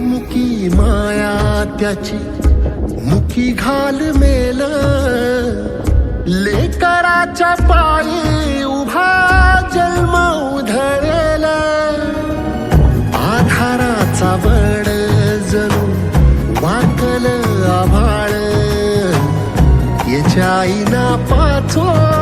मुकी मुकी माया त्याची मुकी घाल मेल. लेकराच्या पायी उभा जन्म उधळेल. आधाराचा बड जणू वाकल आभाळ. याच्या आईना पाचवा